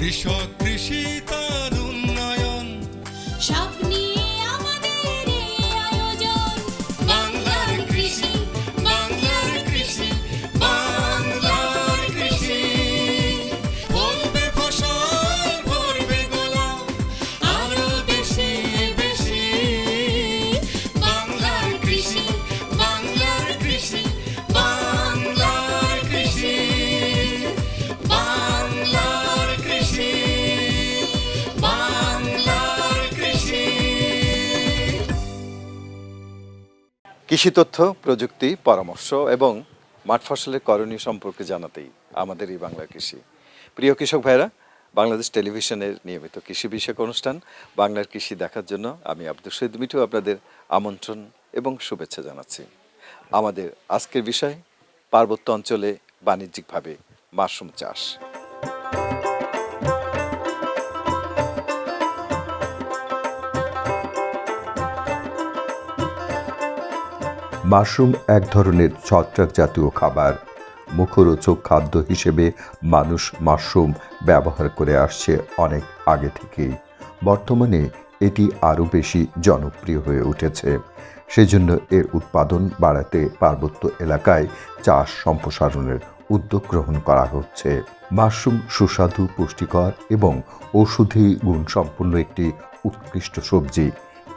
কৃষক কৃষি তার কৃষি তথ্য প্রযুক্তি, পরামর্শ এবং মাঠ ফসলের করণীয় সম্পর্কে জানাতেই আমাদের এই বাংলা কৃষি। প্রিয় কৃষক ভাইরা বাংলাদেশ টেলিভিশনের নিয়মিত কৃষি বিষয়ক অনুষ্ঠান, বাংলার কৃষি দেখার জন্য আমি আব্দুল শহীদ মিঠু আপনাদের আমন্ত্রণ এবং শুভেচ্ছা জানাচ্ছি। আমাদের আজকের বিষয়, পার্বত্য অঞ্চলে বাণিজ্যিকভাবে মাশরুম চাষ। মাশরুম এক ধরনের ছত্রাক জাতীয় খাবার। মুখরোচক খাদ্য হিসেবে মানুষ মাশরুম ব্যবহার করে আসছে অনেক আগে থেকেই। বর্তমানে এটি আরও বেশি জনপ্রিয় হয়ে উঠেছে। সেজন্য এর উৎপাদন বাড়াতে পার্বত্য এলাকায় চাষ সম্প্রসারণের উদ্যোগ গ্রহণ করা হচ্ছে। মাশরুম সুস্বাদু, পুষ্টিকর এবং ঔষধি গুণসম্পন্ন একটি উৎকৃষ্ট সবজি।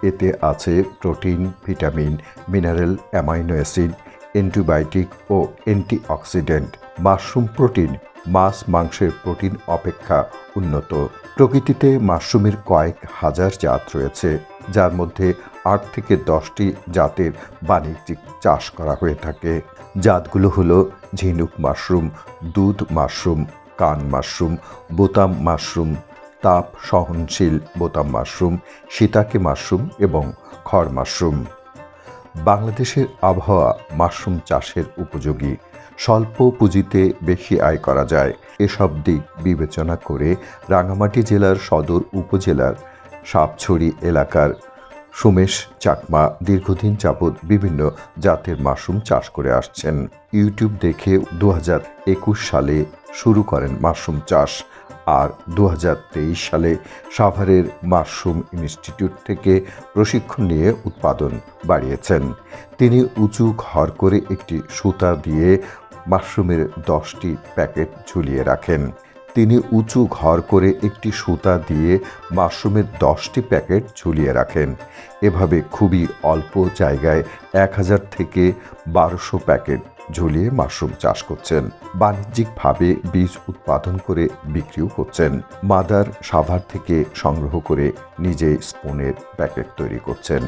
এতে আছে protein, vitamin, mineral, amino acid, antibiotic ও অ্যান্টিঅক্সিডেন্ট। মাশরুম প্রোটিন, মাছ মাংসের প্রোটিন অপেক্ষা উন্নত। প্রকৃতিতে মাশরুমের কয়েক হাজার জাত রয়েছে, যার মধ্যে আট থেকে দশটি জাতের বাণিজ্যিক চাষ করা হয়ে থাকে। জাতগুলো হলো ঝিনুক মাশরুম, দুধ মাশরুম, কান মাশরুম, বোতাম মাশরুম তাপ সহনশীল বোতাম মাশরুম, সীতাকে মাশরুম এবং খড় মাশরুম। বাংলাদেশের আবহাওয়া মাশরুম চাষের উপযোগী। স্বল্প পুঁজিতে বেশি আয় করা যায়। এসব দিক বিবেচনা করে রাঙামাটি জেলার সদর উপজেলার সাপছড়ি এলাকার সুমেশ চাকমা দীর্ঘদিন যাবৎ বিভিন্ন জাতের মাশরুম চাষ করে আসছেন। ইউটিউব দেখে দু হাজার একুশ সালে শুরু করেন মাশরুম চাষ। আর দু হাজার তেইশ সালে সাভারের মাশরুম ইনস্টিটিউট থেকে প্রশিক্ষণ নিয়ে উৎপাদন বাড়িয়েছেন। তিনি উঁচু ঘর করে একটি সুতা দিয়ে মাশরুমের দশটি প্যাকেট ঝুলিয়ে রাখেন। তিনি উঁচু ঘর করে একটি সুতা দিয়ে মাশরুমের দশটি প্যাকেট ঝুলিয়ে রাখেন। এভাবে খুবই অল্প জায়গায় এক হাজার থেকে বারোশো প্যাকেট ঝুলিয়ে মাশরুম চাষ করছেন। বাণিজ্যিকভাবে বীজ উৎপাদন করে বিক্রিও করছেন। মাদার সাভার থেকে সংগ্রহ করে নিজে স্পুনের প্যাকেট তৈরি করছেন।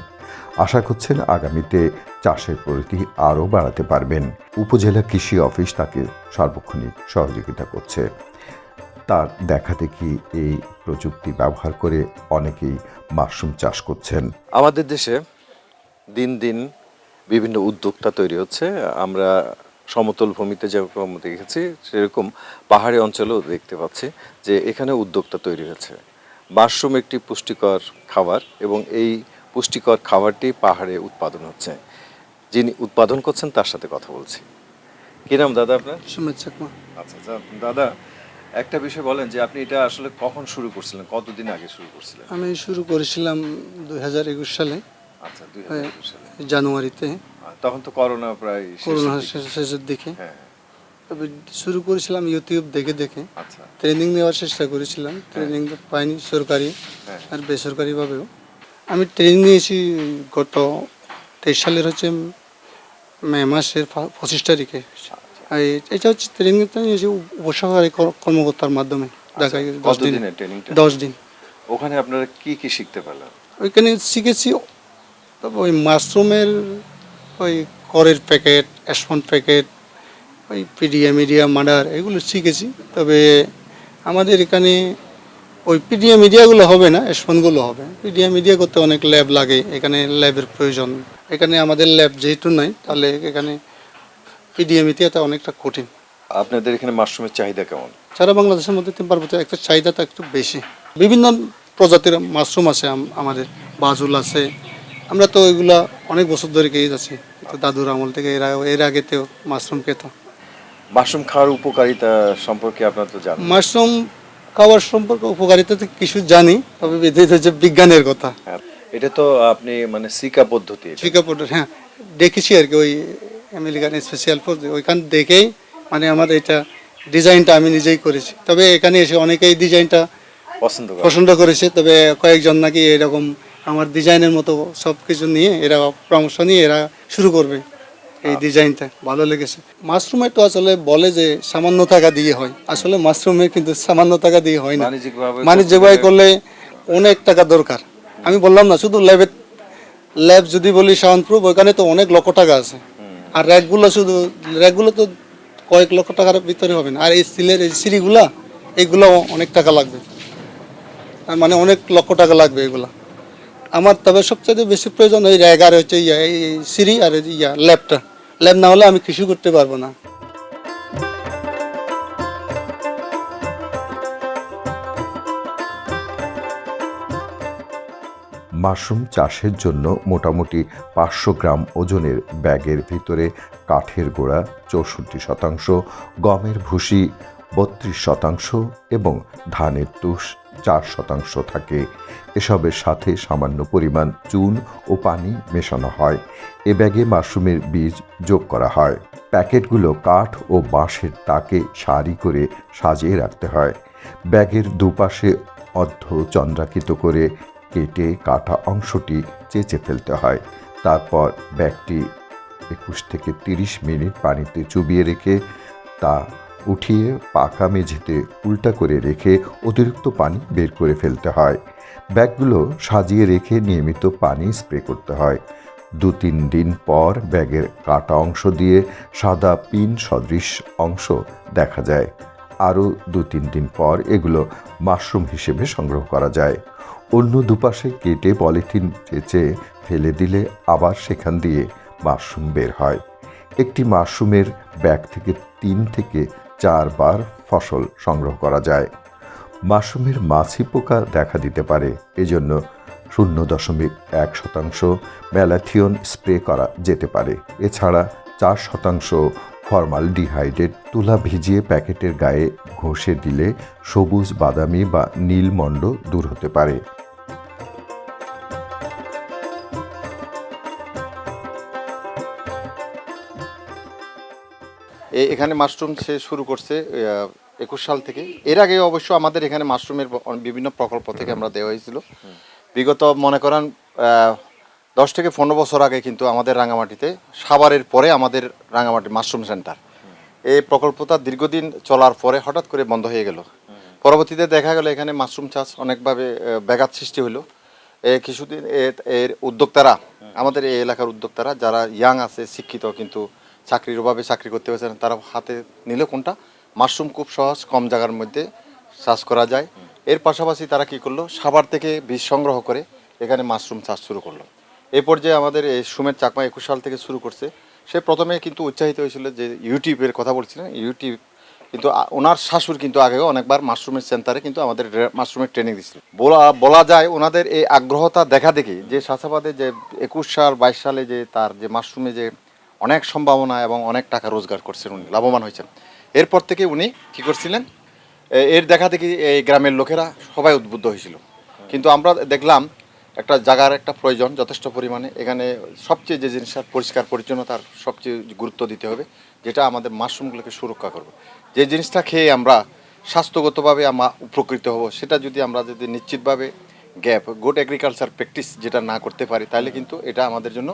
আশা করছেন আগামীতে চাষের পরিধি আরও বাড়াতে পারবেন। উপজেলা কৃষি অফিস তাকে সার্বক্ষণিক সহযোগিতা করছে। তার দেখা দেখি এই প্রযুক্তি ব্যবহার করে অনেকেই মাশরুম চাষ করছেন। আমাদের দেশে দিন দিন বিভিন্ন উদ্যোক্তা তৈরি হচ্ছে। আমরা সমতল ভূমিতে যেরকম দেখেছি সেরকম পাহাড়ি অঞ্চলেও দেখতে পাচ্ছি যে এখানে উদ্যোক্তা তৈরি হয়েছে মাশরুম একটি পুষ্টিকর খাবার এবং এই পুষ্টিকর খাবারটি পাহাড়ে উৎপাদন হচ্ছে। যিনি উৎপাদন করছেন তার সাথে কথা বলছি। কি নাম দাদা আপনার? সুমিত চাকমা। আচ্ছা আচ্ছা। দাদা একটা বিষয় বলেন যে আপনি এটা আসলে কখন শুরু করছিলেন? কতদিন আগে শুরু করছিলেন? আমি শুরু করেছিলাম দুই হাজার একুশ সালে। আচ্ছা দুই হ্যাঁ, সালে। জানুয়ারিতে। তখন তো করোনা প্রায় করোনা। শেষের দিকে। হ্যাঁ। তবে শুরু করেছিলাম ইউটিউব দেখে দেখে। আচ্ছা। ট্রেনিং নেওয়ার চেষ্টা করেছিলাম। ট্রেনিং পাইনি সরকারি হ্যাঁ। আর বেসরকারিভাবেও। আমি ট্রেনিং নিয়েছি গত তেইশ সালের হচ্ছে মে মাসের পঁচিশ তারিখে। এটা হচ্ছে ট্রেনিংটা নিয়েছি উপ- উপসহকারী কর্মকর্তার মাধ্যমে। ঢাকায় দশ দিন। আচ্ছা, দশ দিন। ওখানে আপনারা কি কি শিখতে পারলেন? ওইখানে শিখেছি তবে ওই মাশরুমের ওই করের প্যাকেট অ্যাসপন প্যাকেট ওই পিডিয়া মিডিয়া মার্ডার এগুলো শিখেছি। তবে আমাদের এখানে ওই পিডিয়া মিডিয়াগুলো হবে না অ্যাসপনগুলো হবে। পিডিয়া মিডিয়া করতে অনেক ল্যাব লাগে এখানে ল্যাবের প্রয়োজন। এখানে আমাদের ল্যাব যেহেতু নাই তাহলে এখানে পিডিয়া মিডিয়াটা অনেকটা কঠিন। আপনাদের এখানে মাশরুমের চাহিদা কেমন? সারা বাংলাদেশের মধ্যে তিন পার্বত্য একটা চাহিদাটা একটু বেশি। বিভিন্ন প্রজাতির মাশরুম আছে আমাদের। বাজুল আছে আমরা তো এগুলা অনেক বছর ধরে খেয়ে যাচ্ছি। তো দাদুর আমল থেকে এর আগে- এর আগেতেও মাশরুম খেত মাশরুম খাওয়ার উপকারিতা সম্পর্কে আপনার তো জানেন। মাশরুম খাবার সম্পর্কে উপকারিতা তো কিছু জানি তবে এটা হচ্ছে বিজ্ঞানের কথা। এটা তো আপনি মানে সিকা পদ্ধতি এটা। পদ্ধতি হ্যাঁ দেখেছি আর কি ওই আমেরিকান স্পেশাল ফোর্স ওইখান দেখেই মানে আমার এটা ডিজাইনটা আমি নিজেই করেছি। তবে এখানে এসে অনেকেই ডিজাইনটা পছন্দ পছন্দ করেছে তবে কয়েকজন নাকি এরকম আমার ডিজাইনের মতো সব কিছু নিয়ে এরা পরামর্শ নিয়ে এরা শুরু করবে এই ডিজাইনটা। ভালো লেগেছে। মাশরুমে তো আসলে বলে যে সামান্য টাকা দিয়ে হয়। আসলে মাশরুমে কিন্তু সামান্য টাকা দিয়ে হয় না। বাণিজ্যিকভাবে করলে অনেক টাকা দরকার। আমি বললাম না শুধু ল্যাবের ল্যাব যদি বলি সাউন্ড প্রুফ ওইখানে তো অনেক লক্ষ টাকা আছে। আর র্যাকগুলো শুধু র্যাকগুলো তো কয়েক লক্ষ টাকার ভিতরে হবে না। আর এই স্টিলের এই সিঁড়িগুলা এইগুলো অনেক টাকা লাগবে। মানে অনেক লক্ষ টাকা লাগবে এগুলা। আমার তবে সবচেয়ে বেশি প্রয়োজন ওই র্যাক আর হচ্ছে ইয়া, এই সিঁড়ি আর ইয়া, ল্যাবটা। ল্যাব না হলে আমি কিছু করতে পারব না। মাশরুম চাষের জন্য মোটামুটি পাঁচশো গ্রাম ওজনের ব্যাগের ভিতরে কাঠের গোড়া চৌষট্টি শতাংশ, গমের ভুসি বত্রিশ শতাংশ এবং ধানের তুষ চার শতাংশ থাকে। এসবের সাথে সামান্য পরিমাণ চুন ও পানি মেশানো হয়। এ ব্যাগে মাশরুমের বীজ যোগ করা হয়। প্যাকেটগুলো কাঠ ও বাঁশের তাকে সারি করে সাজিয়ে রাখতে হয়। ব্যাগের দুপাশে অর্ধ চন্দ্রাকৃত করে কেটে কাটা অংশটি চেঁচে ফেলতে হয়। তারপর ব্যাগটি একুশ থেকে তিরিশ মিনিট পানিতে চুবিয়ে রেখে তা উঠিয়ে পাকা মেঝেতে উল্টা করে রেখে অতিরিক্ত পানি বের করে ফেলতে হয়। ব্যাগগুলো সাজিয়ে রেখে নিয়মিত পানি স্প্রে করতে হয়। দু তিন দিন পর ব্যাগের কাটা অংশ দিয়ে সাদা পিন সদৃশ অংশ দেখা যায়। আরও দু তিন দিন পর এগুলো মাশরুম হিসেবে সংগ্রহ করা যায়। অন্য দুপাশে কেটে পলিথিন চেঁচে ফেলে দিলে আবার সেখান দিয়ে মাশরুম বের হয়। একটি মাশরুমের ব্যাগ থেকে তিন থেকে চারবার ফসল সংগ্রহ করা যায়। মাশরুমের মাছি পোকা দেখা দিতে পারে, এজন্য শূন্য দশমিক এক শতাংশ ম্যালাথিয়ন স্প্রে করা যেতে পারে। এছাড়া চার শতাংশ ফর্মালডিহাইডের তুলা ভিজিয়ে প্যাকেটের গায়ে ঘষে দিলে সবুজ বাদামি বা নীলমণ্ড দূর হতে পারে। এখানে মাশরুম সে শুরু করছে একুশ সাল থেকে। এর আগে অবশ্য আমাদের এখানে মাশরুমের বিভিন্ন প্রকল্প থেকে আমরা দেওয়া হয়েছিল। বিগত, মনে করেন দশ থেকে পনেরো বছর আগে কিন্তু আমাদের রাঙামাটিতে সাভারের পরে আমাদের রাঙামাটি মাশরুম সেন্টার। এই প্রকল্পটা দীর্ঘদিন চলার পরে হঠাৎ করে বন্ধ হয়ে গেল। পরবর্তীতে দেখা গেল এখানে মাশরুম চাষ অনেকভাবে ব্যাঘাত সৃষ্টি হলো। এ, কিছুদিন এর উদ্যোক্তারা, আমাদের এই এলাকার উদ্যোক্তারা, যারা ইয়াং আছে, শিক্ষিত কিন্তু চাকরির অভাবে চাকরি করতে পারছে না, তারা হাতে নিলে কোনটা? মাশরুম খুব সহজ, কম জায়গার মধ্যে চাষ করা যায়। এর পাশাপাশি তারা কি করল? সাভার থেকে বীজ সংগ্রহ করে এখানে মাশরুম চাষ শুরু করল। এই পর্যায়ে আমাদের এই সুমের চাকমা একুশ সাল থেকে শুরু করছে। সে প্রথমে কিন্তু উৎসাহিত হয়েছিল যে ইউটিউবের কথা বলছিলেন। ইউটিউব কিন্তু ওনার শাশুড় কিন্তু আগেও অনেকবার মাশরুমের সেন্টারে কিন্তু আমাদের মাশরুমের ট্রেনিং দিচ্ছিল বলা বলা যায় ওনাদের এই আগ্রহতা দেখা দেখি যে চাষাবাদে যে একুশ সাল, বাইশ সালে যে তার যে মাশরুমে যে অনেক সম্ভাবনা এবং অনেক টাকা রোজগার করছেন উনি, লাভবান হয়েছেন। এরপর থেকে উনি কি করছিলেন? এর দেখা দেখি এই গ্রামের লোকেরা সবাই উদ্বুদ্ধ হয়েছিল। কিন্তু আমরা দেখলাম একটা জায়গার একটা প্রয়োজন যথেষ্ট পরিমাণে। এখানে সবচেয়ে যে জিনিসটা পরিষ্কার পরিচ্ছন্নতার সবচেয়ে গুরুত্ব দিতে হবে, যেটা আমাদের মাশরুমগুলোকে সুরক্ষা করবে। যে জিনিসটা খেয়ে আমরা স্বাস্থ্যগতভাবে আমরা উপকৃত হব, সেটা যদি আমরা যদি নিশ্চিতভাবে গ্যাপ গুড এগ্রিকালচার প্র্যাকটিস যেটা না করতে পারি, তাহলে কিন্তু এটা আমাদের জন্য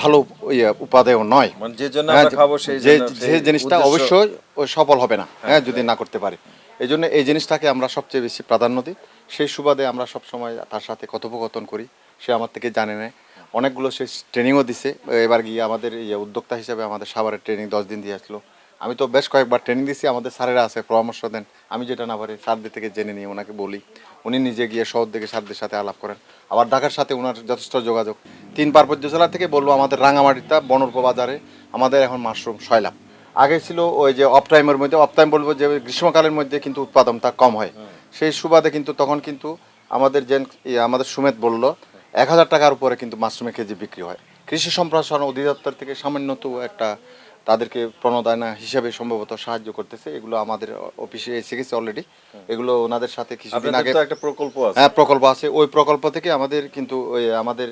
ভালো ইয়ে উপাদেয় নয়। মানে যে জন্য হ্যাঁ, আমরা খাব সেই যে জন্য যে জিনিসটা অবশ্যই সফল হবে না হ্যাঁ যদি না করতে পারে। এই জন্য এই জিনিসটাকে আমরা সবচেয়ে বেশি প্রাধান্য দিই। সেই সুবাদে আমরা সব সময় তার সাথে কথোপকথন করি। সে আমার থেকে জানে নেয়। অনেকগুলো সে ট্রেনিংও দিছে। এবার গিয়ে আমাদের এই উদ্যোক্তা হিসাবে আমাদের সাবারের ট্রেনিং দশ দিন দিয়ে আসলো। আমি তো বেশ কয়েকবার ট্রেনিং দিছি, আমাদের স্যারেরা আছে, পরামর্শ দেন। আমি যেটা না পারি স্যারদের থেকে জেনে নিয়ে ওনাকে বলি। উনি নিজে গিয়ে শহর থেকে স্যারদের সাথে আলাপ করেন। আবার ঢাকার সাথে ওনার যথেষ্ট যোগাযোগ। তিন পার্বত্য জেলা থেকে বলব, আমাদের রাঙামাটিটা বনর্প বাজারে আমাদের এখন মাশরুম সয়লাভ আগে ছিল ওই যে অফ টাইমের মধ্যে অফ টাইম বলব যে গ্রীষ্মকালের মধ্যে কিন্তু উৎপাদনটা কম হয়। সেই সুবাদে কিন্তু তখন কিন্তু আমাদের যে আমাদের সুমেত বলল, এক হাজার টাকার উপরে কিন্তু মাশরুমের কেজি বিক্রি হয়। কৃষি সম্প্রসারণ অধিদপ্তর থেকে সামান্য তো একটা তাদেরকে প্রণোদনা হিসাবে সম্ভবত সাহায্য করতেছে। এগুলো আমাদের অফিসে এসে গেছে অলরেডি এগুলো ওনাদের সাথে কিছুদিন আগে একটা প্রকল্প আছে। হ্যাঁ প্রকল্প আছে। ওই প্রকল্প থেকে আমাদের কিন্তু ওই আমাদের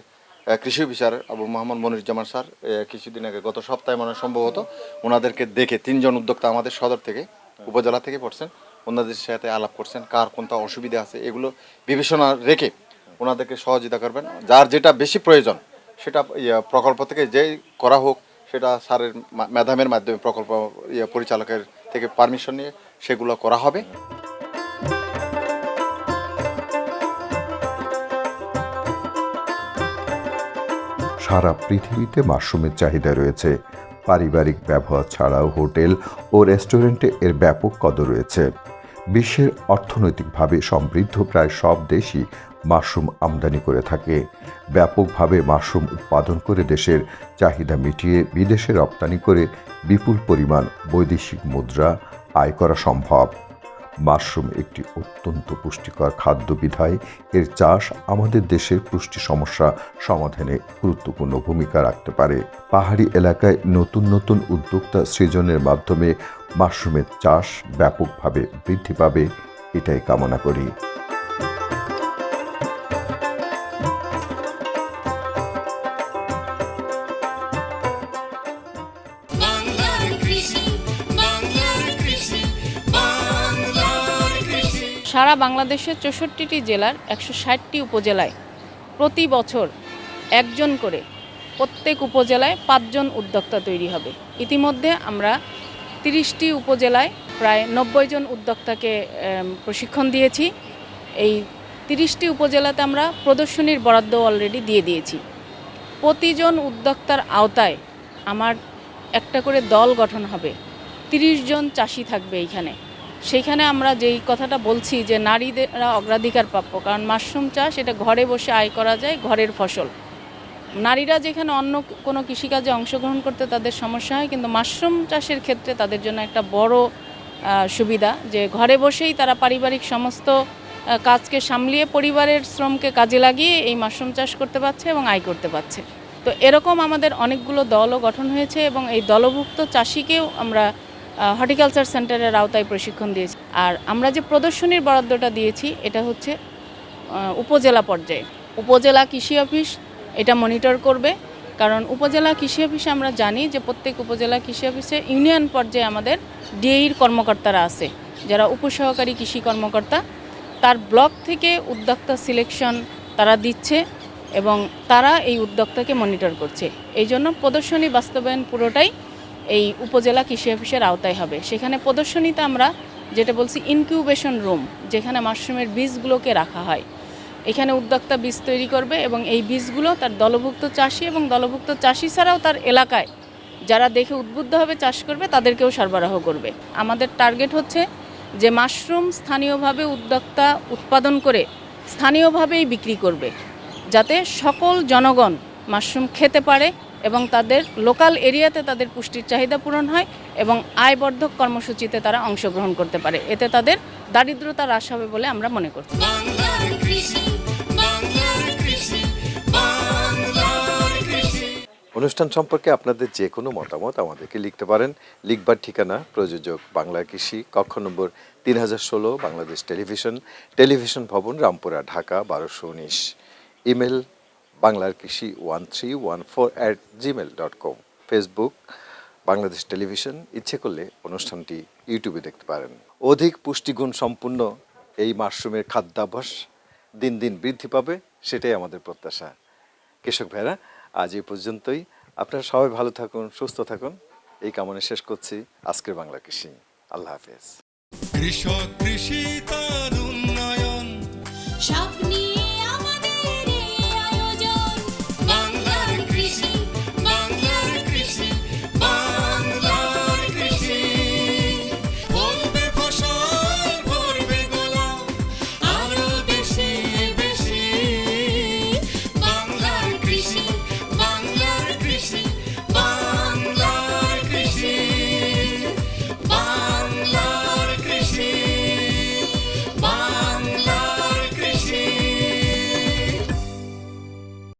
কৃষি অফিসার আবু মোহাম্মদ মনিরুজ্জামান স্যার কিছুদিন আগে গত সপ্তাহে মনে সম্ভবত ওনাদেরকে দেখে তিনজন উদ্যোক্তা আমাদের সদর থেকে উপজেলা থেকে পড়ছেন। ওনাদের সাথে আলাপ করছেন কার কোনটা অসুবিধা আছে এগুলো বিবেচনা রেখে ওনাদেরকে সহযোগিতা করবেন। যার যেটা বেশি প্রয়োজন সেটা প্রকল্প থেকে যেই করা হোক সেটা স্যারের মা- ম্যাডামের মাধ্যমে প্রকল্প ইয়ে, পরিচালকের থেকে পারমিশন নিয়ে সেগুলো করা হবে। সারা পৃথিবীতে মাশরুমের চাহিদা রয়েছে। পারিবারিক ব্যবহার ছাড়াও হোটেল ও রেস্টুরেন্টে এর ব্যাপক কদর রয়েছে। বিশ্বের অর্থনৈতিকভাবে সমৃদ্ধ প্রায় সব দেশই মাশরুম আমদানি করে থাকে। ব্যাপকভাবে মাশরুম উৎপাদন করে দেশের চাহিদা মিটিয়ে বিদেশে রপ্তানি করে বিপুল পরিমাণ বৈদেশিক মুদ্রা আয় করা সম্ভব। মাশরুম একটি অত্যন্ত পুষ্টিকর খাদ্য বিধায় এর চাষ আমাদের দেশের পুষ্টি সমস্যা সমাধানে গুরুত্বপূর্ণ ভূমিকা রাখতে পারে। পাহাড়ি এলাকায় নতুন নতুন উদ্যোক্তা সৃজনের মাধ্যমে মাশরুমের চাষ ব্যাপকভাবে বৃদ্ধি পাবে, এটাই কামনা করি। সারা বাংলাদেশের চৌষট্টিটি জেলার একশো ষাটটি উপজেলায় প্রতি বছর একজন করে প্রত্যেক উপজেলায় পাঁচজন উদ্যোক্তা তৈরি হবে। ইতিমধ্যে আমরা তিরিশটি উপজেলায় প্রায় নব্বই জন উদ্যোক্তাকে প্রশিক্ষণ দিয়েছি। এই তিরিশটি উপজেলাতে আমরা প্রদর্শনীর বরাদ্দ অলরেডি দিয়ে দিয়েছি। প্রতিজন উদ্যোক্তার আওতায় আমার একটা করে দল গঠন হবে। তিরিশ জন চাষি থাকবে এইখানে। সেইখানে আমরা যেই কথাটা বলছি যে নারীদেরা অগ্রাধিকার প্রাপ্য, কারণ মাশরুম চাষ এটা ঘরে বসে আয় করা যায় ঘরের ফসল। নারীরা যেখানে অন্য কোনো কৃষিকাজে অংশগ্রহণ করতে তাদের সমস্যা হয়, কিন্তু মাশরুম চাষের ক্ষেত্রে তাদের জন্য একটা বড় সুবিধা যে ঘরে বসেই তারা পারিবারিক সমস্ত কাজকে সামলিয়ে পরিবারের শ্রমকে কাজে লাগিয়ে এই মাশরুম চাষ করতে পারছে এবং আয় করতে পারছে। তো এরকম আমাদের অনেকগুলো দলও গঠন হয়েছে এবং এই দলভুক্ত চাষিকেও আমরা হর্টিকালচার সেন্টারের আওতায় প্রশিক্ষণ দিয়েছি। আর আমরা যে প্রদর্শনীর বরাদ্দটা দিয়েছি, এটা হচ্ছে উপজেলা পর্যায়ে। উপজেলা কৃষি অফিস এটা মনিটর করবে, কারণ উপজেলা কৃষি অফিসে আমরা জানি যে প্রত্যেক উপজেলা কৃষি অফিসে ইউনিয়ন পর্যায়ে আমাদের ডিএইর কর্মকর্তারা আছে, যারা উপসহকারী কৃষি কর্মকর্তা। তার ব্লক থেকে উদ্যোক্তা সিলেকশন তারা দিচ্ছে এবং তারা এই উদ্যোক্তাকে মনিটর করছে। এই জন্য প্রদর্শনী বাস্তবায়ন পুরোটাই এই উপজেলা কৃষি অফিসের আওতায় হবে। সেখানে প্রদর্শনীতে আমরা যেটা বলছি ইনকিউবেশন রুম যেখানে মাশরুমের বীজগুলোকে রাখা হয়। এখানে উদ্যোক্তা বীজ তৈরি করবে এবং এই বীজগুলো তার দলভুক্ত চাষি এবং দলভুক্ত চাষি ছাড়াও তার এলাকায় যারা দেখে উদ্বুদ্ধ হবে চাষ করবে, তাদেরকেও সরবরাহ করবে। আমাদের টার্গেট হচ্ছে যে মাশরুম স্থানীয়ভাবে উদ্যোক্তা উৎপাদন করে স্থানীয়ভাবেই বিক্রি করবে, যাতে সকল জনগণ মাশরুম খেতে পারে এবং তাদের লোকাল এরিয়াতে তাদের পুষ্টির চাহিদা পূরণ হয় এবং আয়বর্ধক কর্মসূচিতে তারা অংশগ্রহণ করতে পারে। এতে তাদের দারিদ্রতা হ্রাস হবে বলে আমরা মনে করছি। অনুষ্ঠান সম্পর্কে আপনাদের যে কোনো মতামত আমাদেরকে লিখতে পারেন। লিখবার ঠিকানা প্রযোজক বাংলা কৃষি কক্ষ নম্বর তিন হাজার ষোলো বাংলাদেশ টেলিভিশন টেলিভিশন ভবন রামপুরা ঢাকা বারোশো উনিশ। ইমেল বাংলার কৃষি one three one four at Gmail dot com Facebook Bangladesh television, ইচ্ছে করলে অনুষ্ঠানটি ইউটিউবে দেখতে পারেন। অধিক পুষ্টিগুণ সম্পূর্ণ এই মাশরুমের খাদ্যাভ্যাস দিন দিন বৃদ্ধি পাবে, সেটাই আমাদের প্রত্যাশা। কৃষক ভাইরা আজ এই পর্যন্তই। আপনারা সবাই ভালো থাকুন, সুস্থ থাকুন। এই কামনে শেষ করছি। আজকের বাংলা কৃষি। আল্লাহ হাফেজ। কৃষক কৃষি তার